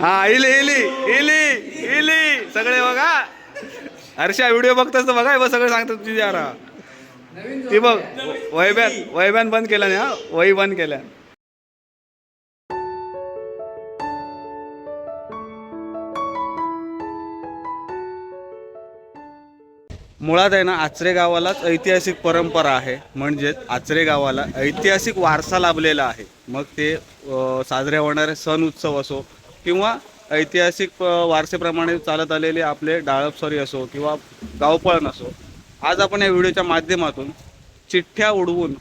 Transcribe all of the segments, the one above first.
हा इली इली इली इली. सगळे बघा. हर्षा व्हिडिओ बघतच तर बघा बघ सगळं सांगतात तुझी यारा. ती बघ वैब्यान वैब्यान बंद केला नाही हा. वही बंद केल्या. मुळात आहे ना आचरे गावालाच ऐतिहासिक परंपरा आहे. म्हणजेच आचरे गावाला ऐतिहासिक वारसा लाभलेला आहे. मग ते साजरे होणारे सण उत्सव असो किंवा ऐतिहासिक वारसेप्रमाणे चालत आलेले आपले डाळपसरी असो किंवा गावपळण असो आज आपण या व्हिडिओच्या माध्यमातून चिठ्ठ्या उडवून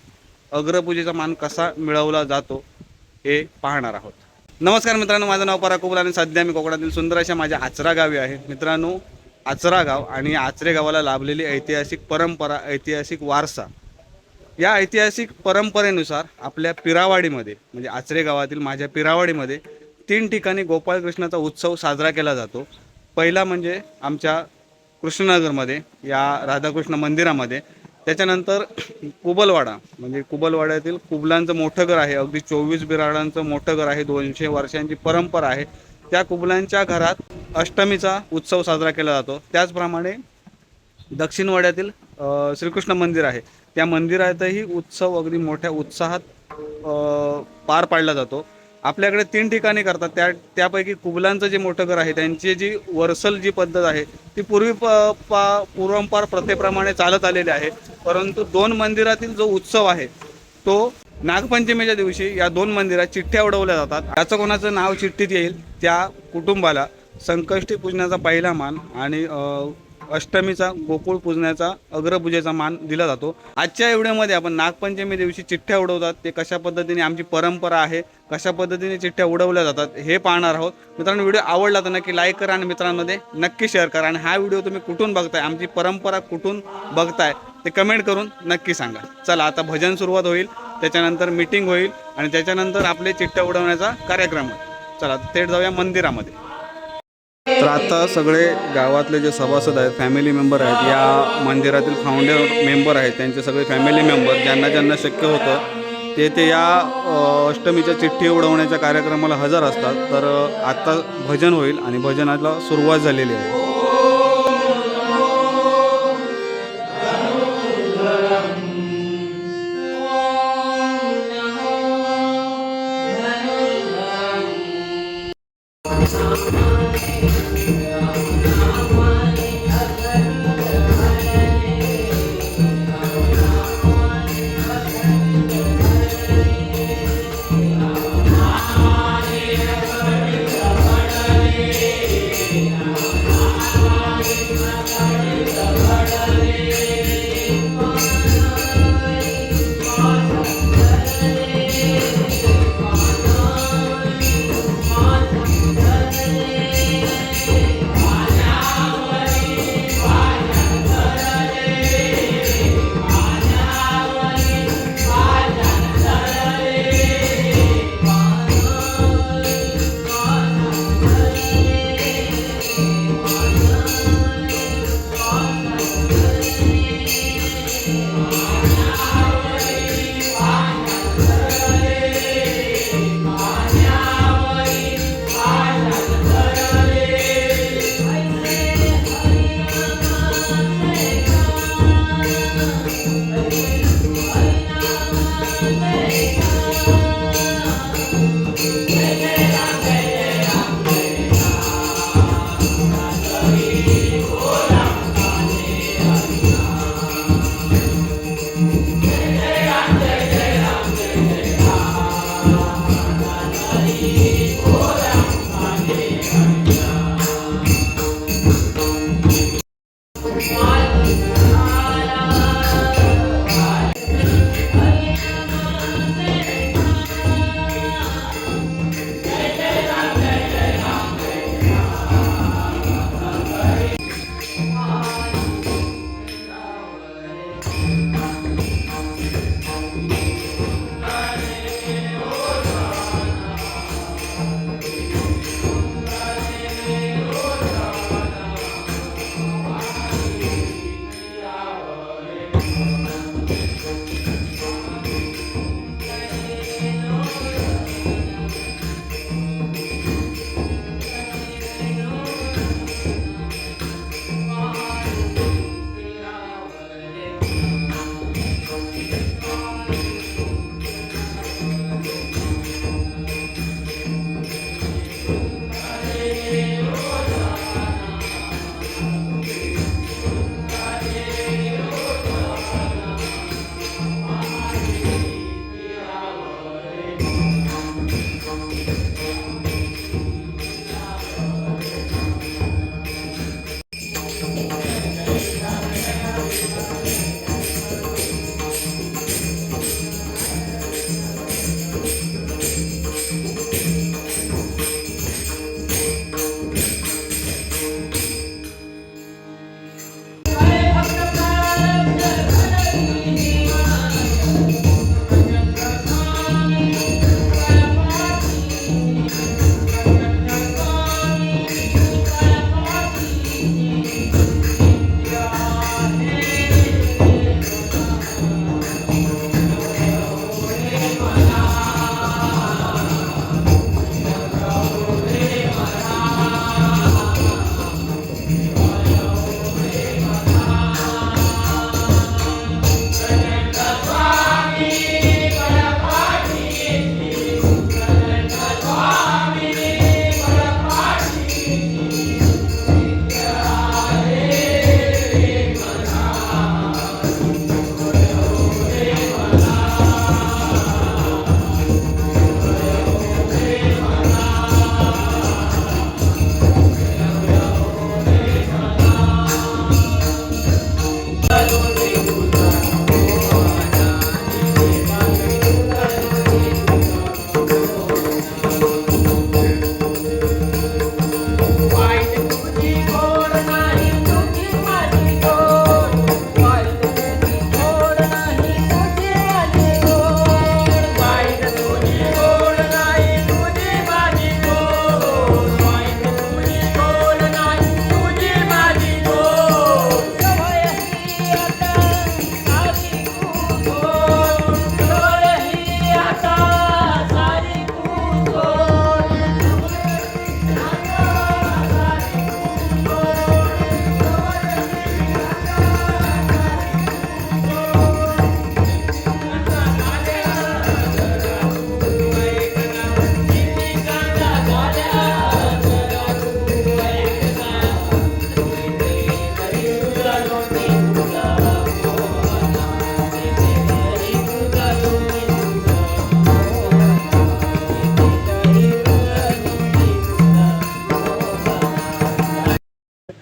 अग्रपूजेचा मान कसा मिळवला जातो हे पाहणार आहोत. नमस्कार मित्रांनो माझं नाव पराग आणि सध्या मी कोकणातील सुंदर अशा माझ्या आचरा गावी आहे. मित्रांनो आचरा गाव आणि आचरे गावाला लाभलेली ऐतिहासिक परंपरा ऐतिहासिक वारसा. या ऐतिहासिक परंपरेनुसार आपल्या पिरावाडीमध्ये म्हणजे आचरे गावातील माझ्या पिरावाडीमध्ये तीन ठिकाणी गोपाळकृष्णाचा उत्सव साजरा केला जातो. पहिला म्हणजे आमच्या कृष्णनगरमध्ये या राधाकृष्ण मंदिरामध्ये. त्याच्यानंतर कुबलवाडा म्हणजे कुबलवाड्यातील कुबलांचं मोठं घर आहे. अगदी चोवीस बिराडांचं मोठं घर आहे. दोनशे वर्षांची परंपरा आहे. त्या कुबलांच्या घरात अष्टमीचा उत्सव साजरा केला जातो. त्याचप्रमाणे दक्षिणवाड्यातील श्रीकृष्ण मंदिर आहे. त्या मंदिरातही उत्सव अगदी मोठ्या उत्साहात पार पाडला जातो. आपल्याकडे तीन ठिकाणी करतात. त्या त्यापैकी कुबलांचं जे मोठं घर आहे त्यांची जी वर्सल जी पद्धत आहे ती पूर्वी प पा पूर्वंपार प्रथेप्रमाणे चालत आलेली आहे. परंतु दोन मंदिरातील जो उत्सव आहे तो नागपंचमीच्या दिवशी या दोन मंदिरात चिठ्ठ्या उडवल्या जातात. त्याचं कोणाचं नाव चिठ्ठीत येईल त्या कुटुंबाला संकष्टी पूजण्याचा पहिला मान आणि अष्टमीचा गोकुळ पूजण्याचा अग्रपूजेचा मान दिला जातो. आजच्या व्हिडिओमध्ये आपण नागपंचमी दिवशी चिठ्ठ्या उडवतात ते कशा पद्धतीने आमची परंपरा आहे कशा पद्धतीने चिठ्ठ्या उडवल्या जातात हे पाहणार आहोत. मित्रांनो व्हिडिओ आवडला तर नक्की लाईक करा आणि मित्रांमध्ये नक्की शेअर करा. आणि हा व्हिडिओ तुम्ही कुठून बघताय आमची परंपरा कुठून बघताय ते कमेंट करून नक्की सांगा. चला आता भजन सुरुवात होईल त्याच्यानंतर मीटिंग होईल आणि त्याच्यानंतर आपले चिठ्ठ्या उडवण्याचा कार्यक्रम होईल चला थेट जाऊया मंदिरामध्ये. तर आता सगळे गावातले जे सभासद आहेत फॅमिली मेंबर आहेत या मंदिरातील फाउंडर मेंबर आहेत त्यांचे सगळे फॅमिली मेंबर ज्यांना ज्यांना शक्य होतं ते ते या अष्टमीच्या चिठ्ठी उडवण्याच्या कार्यक्रमाला हजर असतात. तर आत्ता आता भजन होईल आणि भजनाला सुरुवात झालेली आहे. I'm sorry.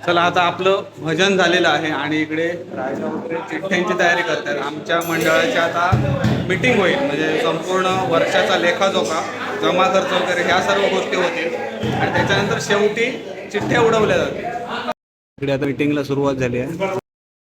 चला आता आपलं भजन झालेलं आहे आणि इकडे राजा वगैरे चिठ्ठ्यांची तयारी करतात. आमच्या मंडळाची आता मिटिंग होईल. म्हणजे संपूर्ण वर्षाचा लेखाजोखा जमा खर्च वगैरे ह्या सर्व गोष्टी होतील. आणि त्याच्यानंतर शेवटी चिठ्ठ्या उडवल्या जातील. इकडे आता मिटिंगला सुरुवात झाली आहे.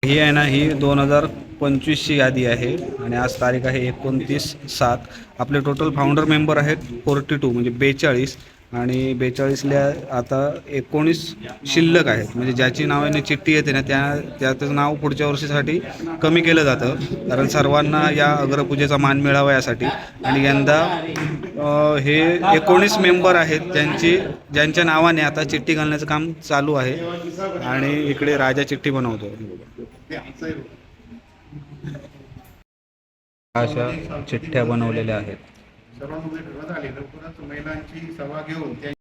ही आहे ना ही दोन हजार पंचवीसची यादी आहे. आणि आज तारीख आहे एकोणतीस सात. आपले टोटल फाउंडर मेंबर आहेत फोर्टी टू म्हणजे बेचाळीस. आणि बेचाळीसला आता एकोणीस शिल्लक आहेत. म्हणजे ज्याची नावाने चिठ्ठी येते ना त्या त्याचं नाव पुढच्या वर्षीसाठी कमी केलं जातं. कारण सर्वांना या अग्रपूजेचा मान मिळावा यासाठी. आणि यंदा हे एकोणीस मेंबर आहेत ज्यांची ज्यांच्या नावाने आता चिठ्ठी घालण्याचं काम चालू आहे. आणि इकडे राजा चिठ्ठी बनवतो. अशा चिठ्ठ्या बनवलेल्या आहेत. सर्वांमध्ये ठरवण्यात आले. लवकरच महिलांची सभा घेऊन त्या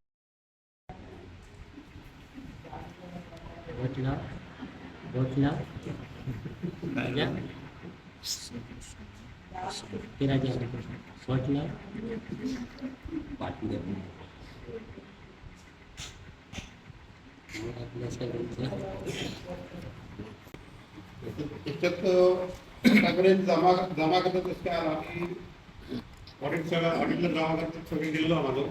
त्याच्यात जमा जमा करत असते आम्ही ऑडिट सगळं ऑडिटला जमा करतात सगळे गेलेलो आम्हाला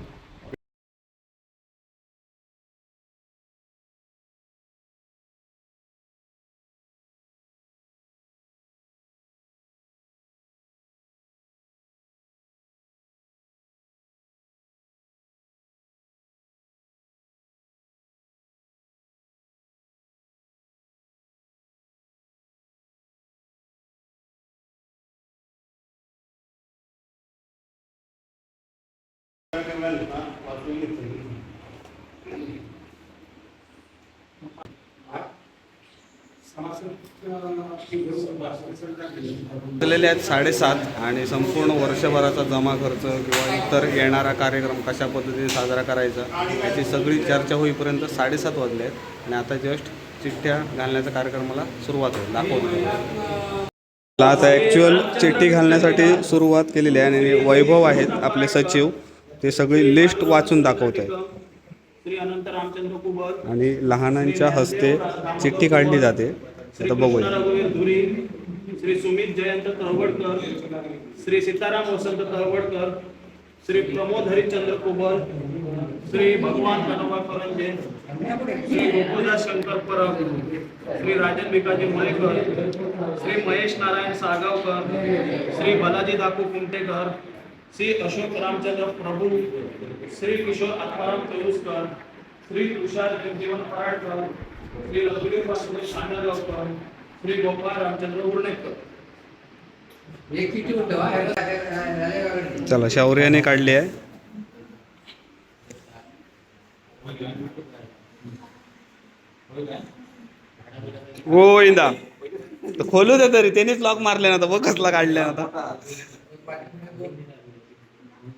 झालेले आहेत साडेसात आणि संपूर्ण वर्षभराचा जमा खर्च किंवा इतर येणारा कार्यक्रम कशा पद्धतीने साजरा करायचा याची सगळी चर्चा होईपर्यंत साडेसात वाजले आहेत आणि आता जस्ट चिठ्ठ्या घालण्याच्या कार्यक्रमाला सुरुवात होईल. दाखवतो आता ॲक्च्युअल चिठ्ठी घालण्यासाठी सुरुवात केलेली आहे आणि वैभव आहेत आपले सचिव. ते सगळी लिस्ट वाचून दाखवत आहेत श्री अनंत रामचंद्र कुबर आणि लहानांच्या हस्ते चिठ्ठी काढली जाते. श्री आता बघूया. श्री सुमित जयंत तळवडकर श्री सीताराम वसंत तळवडकर श्री प्रमोद हरिश्चंद्र कुबर श्री भगवान कनोबा करंजे श्री गोकुलदास शंकर परब श्री राजन भिकाजी मयेकर श्री महेश नारायण सागावकर श्री बालाजी दाकू कुंटेकर श्री अशोक रामचंद्र प्रभू श्री किशोर आत्माराम पेलुसकर श्री तुषार जगजीवन पराडकर श्री रघुवीर वासुदेव शानगावकर श्री गोपाळ रामचंद्र उर्णेकर चला शौर्याने काढली आहे. हो इंदा. खोलू दे तरी त्यांनीच लॉक मारले ना बघ कसला काढले ना आता.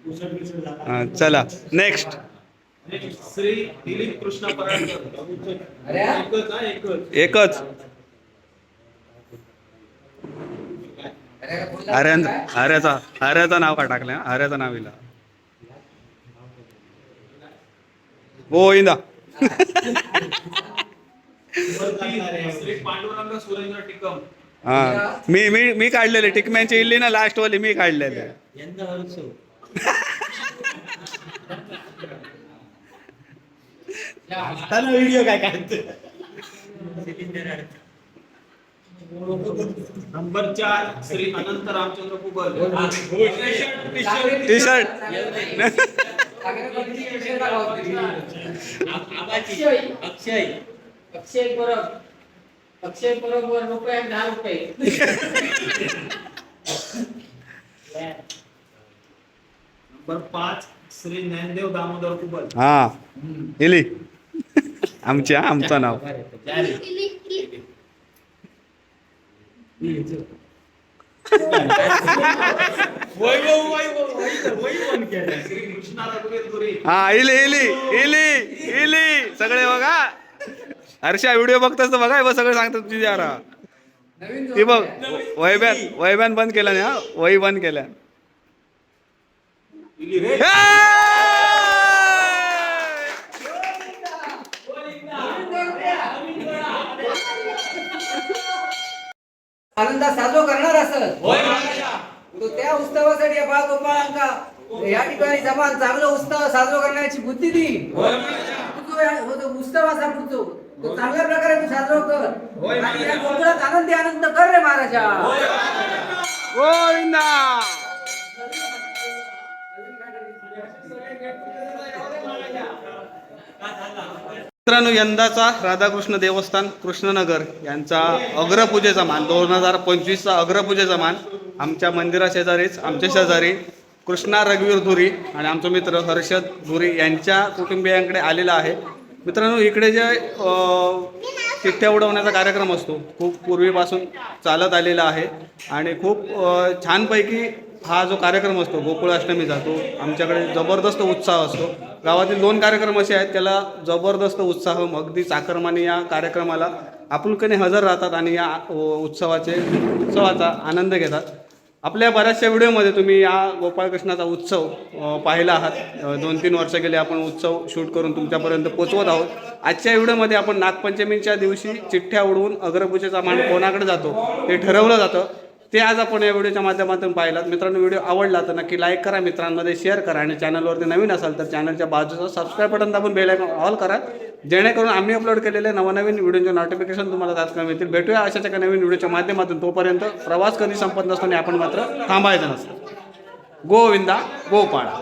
हा, चला. नेक्स्ट श्री दिलीप कृष्ण एकच एकच. एकच. आर्यान आर्याचा आर्याचं नाव का टाकलं? आर्याचं नाव इला हो इंदा. वरती श्री पांडुरंग सुरेंद्र टिकम. हा. मी मी मी काढलेले टिकम्यांची इल्ली ना लास्ट वाली मी काढलेले. उत्सव व्हिडिओ काय काढतो नंबर चार श्री अनंत रामचंद्र कुबल. टी शर्ट अक्षय अक्षय अक्षय परब अक्षय परब वर रुपये दहा रुपये नंबर पाच श्री ज्ञानदेव दामोदर कुबल. हा. इली. आमची हा आमचं नाव हा इली इली इली इली. सगळे बघा. हर्षा व्हिडिओ बघतास तर बघा बघ सगळे सांगतात तुझी यारा. ती बघ वैब्यान वैब्यान बंद केला ना हा. वही बंद केल्या. आनंदा साजो करणार असत त्या उत्सवासाठी बाळ गोपाळांका या ठिकाणी जमान चांगला उत्सव साजरो करण्याची बुद्धी दिली उत्सवाचा पुढचो तो हो, चांगल्या प्रकारे तू साजरो कर. आणि या गोकुळात आनंदी आनंद कर रे महाराजा. गोविंदा! मित्रांनो यंदाचा राधाकृष्ण देवस्थान कृष्णनगर यांचा अग्रपूजेचा मान दोन हजार पंचवीसचा अग्रपूजेचा मान आमच्या मंदिरा शेजारीच आमच्या शेजारी कृष्णा रघुवीर धुरी आणि आमचा मित्र हर्षद धुरी यांच्या कुटुंबियांकडे आलेला आहे. मित्रांनो इकडे जे चिठ्ठ्या उडवण्याचा कार्यक्रम असतो खूप पूर्वीपासून चालत आलेला आहे आणि खूप छानपैकी हा जो कार्यक्रम असतो गोकुळाष्टमीचा तो आमच्याकडे जबरदस्त उत्साह असतो. गावातील दोन कार्यक्रम असे आहेत त्याला जबरदस्त उत्साह अगदी चाकरमाने या कार्यक्रमाला आपुलकने हजर राहतात आणि या उत्सवाचे उत्सवाचा आनंद घेतात. आपल्या बऱ्याचशा व्हिडिओमध्ये तुम्ही या गोपाळकृष्णाचा उत्सव पाहिला आहात. दोन तीन वर्ष गेले आपण उत्सव शूट करून तुमच्यापर्यंत पोचवत आहोत. आजच्या व्हिडिओमध्ये आपण नागपंचमीच्या दिवशी चिठ्ठ्या उडवून अग्रपूजेचा मान कोणाकडे जातो हे ठरवलं जातं. ते आज आपण या व्हिडिओच्या माध्यमातून पाहिलात. मित्रांनो व्हिडिओ आवडला तर नक्की लाईक करा मित्रांमध्ये शेअर करा आणि चॅनलवरती नवीन असाल तर चॅनलच्या बाजूचा सबस्क्राईब बटन दाबून बेल आयकॉन ऑल करा. जेणेकरून आम्ही अपलोड केलेले नवनवीन व्हिडिओचे नोटिफिकेशन तुम्हाला तात्काळ मिळतील. भेटूया अशाच एका नवीन व्हिडिओच्या माध्यमातून. तोपर्यंत प्रवास कधी संपत नसतो आणि आपण मात्र थांबायचं नसतं. गोविंदा गोपाळा.